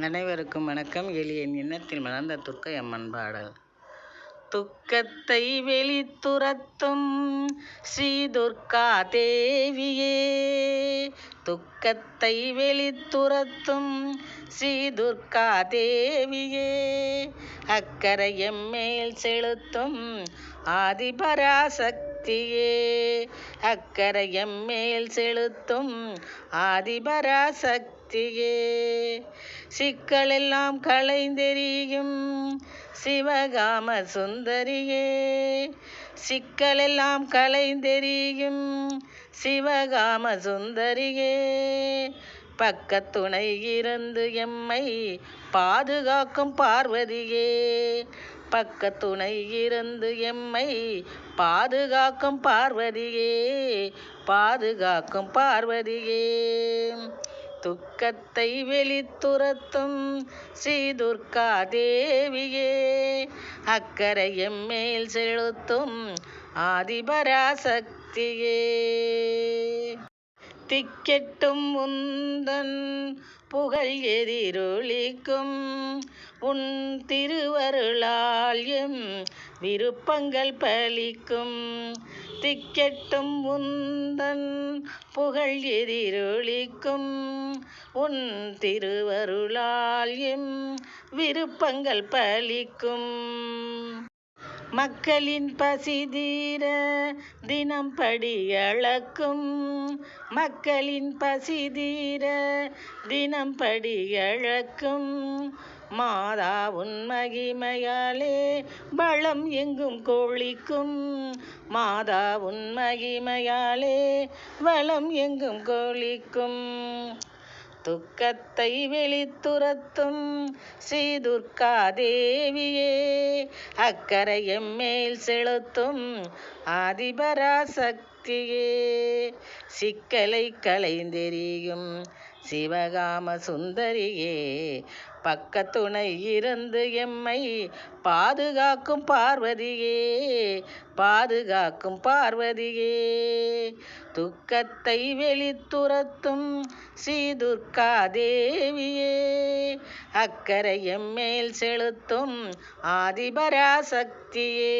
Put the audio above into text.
அனைவருக்கும் வணக்கம். எளியன் எண்ணத்தில் மலர்ந்த துர்க்கை அம்மன் பாடல். துக்கத்தை வெளித்துரத்தும் ஸ்ரீ துர்கா தேவியே துக்கத்தை வெளித்துரத்தும் ஸ்ரீ துர்கா தேவியே அக்கறை மேல் செலுத்தும் ஆதிபராசக்தியே அக்கறை மேல் செலுத்தும் ஆதிபராசக்தியே. சிக்கலெல்லாம் களைந்தெறியும் சிவகாம சுந்தரியே. சிக்கலெல்லாம் களைந்தெறியும் சிவகாம சுந்தரியே. பக்கத்துணை இருந்து எம்மை பாதுகாக்கும் பார்வதியே. பக்கத்துணை இருந்து எம்மை பாதுகாக்கும் பார்வதியே. பாதுகாக்கும் பார்வதியே. துக்கத்தை வெளித்துரத்தும் ஸ்ரீ துர்கா தேவியே. அக்கறை எம்மேல் செலுத்தும் ஆதிபராசக்தியே. திக்கெட்டும் உந்தன் புகழ் எதிரொலிக்கும் உன் திருவருளால் எம் விருப்பங்கள் பலிக்கும். திக்கெட்டும் உந்தன் புகழ் எதிரொலிக்கும். உன் திருவருளால் எம் விருப்பங்கள் பலிக்கும். மக்களின் பசி தீர தினம் படி அளக்கும். மக்களின் பசி தீர தினம் படி அழக்கும் மாதா உன் மகிமையாலே பலம் எங்கும் கோழிக்கும். மாதா உன் மகிமையாலே வளம் எங்கும் கோழிக்கும். துக்கத்தை வெளித்துரத்தும் ஸ்ரீ துர்கா தேவியே. அக்கறை எம்மேல் செலுத்தும் ஆதிபராசக்தியே. சிக்கலை கலைந்தெறியும் சிவகாம சுந்தரியே. பக்கத்துணை இருந்து எம்மை பாதுகாக்கும் பார்வதியே பாதுகாக்கும் பார்வதியே. துக்கத்தை வெளித்துரத்தும் ஸ்ரீ தேவியே அக்கறை எம்மேல் செலுத்தும் ஆதிபராசக்தியே.